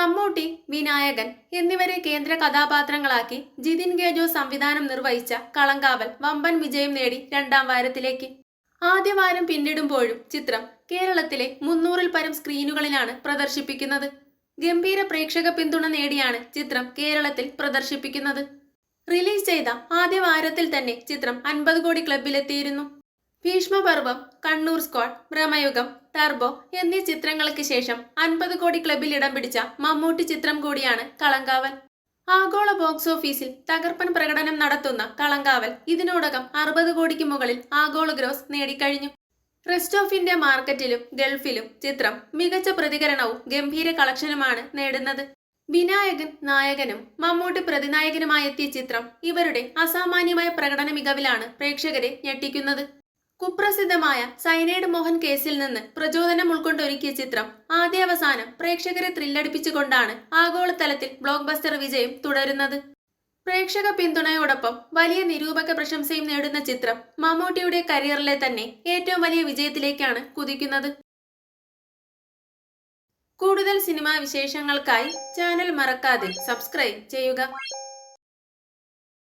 മമ്മൂട്ടി വിനായകൻ എന്നിവരെ കേന്ദ്ര കഥാപാത്രങ്ങളാക്കി ജിതിൻ ഗേജോ സംവിധാനം നിർവഹിച്ച കളങ്കാവൽ വമ്പൻ വിജയം നേടി രണ്ടാം വാരത്തിലേക്ക്. ആദ്യ വാരം പിന്നിടുമ്പോഴും ചിത്രം കേരളത്തിലെ മുന്നൂറിൽ പരം സ്ക്രീനുകളിലാണ് പ്രദർശിപ്പിക്കുന്നത്. ഗംഭീര പ്രേക്ഷക പിന്തുണ നേടിയാണ് ചിത്രം കേരളത്തിൽ പ്രദർശിപ്പിക്കുന്നത്. റിലീസ് ചെയ്ത ആദ്യ വാരത്തിൽ തന്നെ ചിത്രം അൻപത് കോടി ക്ലബിലെത്തിയിരുന്നു ഭീഷ്മപർവം കണ്ണൂർ സ്ക്വാഡ് ഭ്രമയുഗം ടർബോ എന്നീ ചിത്രങ്ങൾക്ക് ശേഷം അൻപത് കോടി ക്ലബിൽ ഇടം പിടിച്ച മമ്മൂട്ടി ചിത്രം കൂടിയാണ് കളങ്കാവൽ. ആഗോള ബോക്സ് ഓഫീസിൽ തകർപ്പൻ പ്രകടനം നടത്തുന്ന കളങ്കാവൽ ഇതിനോടകം അറുപത് കോടിക്ക് മുകളിൽ ആഗോള ഗ്രോസ് നേടിക്കഴിഞ്ഞു. റെസ്റ്റ് ഓഫ് ഇന്ത്യ മാർക്കറ്റിലും ഗൾഫിലും ചിത്രം മികച്ച പ്രതികരണവും ഗംഭീര കളക്ഷനുമാണ് നേടുന്നത്. വിനായകൻ നായകനും മമ്മൂട്ടി പ്രതിനായകനുമായി എത്തിയ ചിത്രം ഇവരുടെ അസാമാന്യമായ പ്രകടന മികവിലാണ് പ്രേക്ഷകരെ ഞെട്ടിക്കുന്നത്. കുപ്രസിദ്ധമായ സൈനൈഡ് മോഹൻ കേസിൽ നിന്ന് പ്രചോദനം ഉൾക്കൊണ്ടൊരുക്കിയ ചിത്രം ആദ്യാവസാനം പ്രേക്ഷകരെ ത്രില്ലടിപ്പിച്ചുകൊണ്ടാണ് ആഗോളതലത്തിൽ ബ്ലോക്ക് ബസ്റ്റർ വിജയം തുടരുന്നത്. പ്രേക്ഷക പിന്തുണയോടൊപ്പം വലിയ നിരൂപക പ്രശംസയും നേടുന്ന ചിത്രം മമ്മൂട്ടിയുടെ കരിയറിലെ തന്നെ ഏറ്റവും വലിയ വിജയത്തിലേക്കാണ് കുതിക്കുന്നത്. കൂടുതൽ സിനിമാ വിശേഷങ്ങൾക്കായി ചാനൽ മറക്കാതെ സബ്സ്ക്രൈബ് ചെയ്യുക.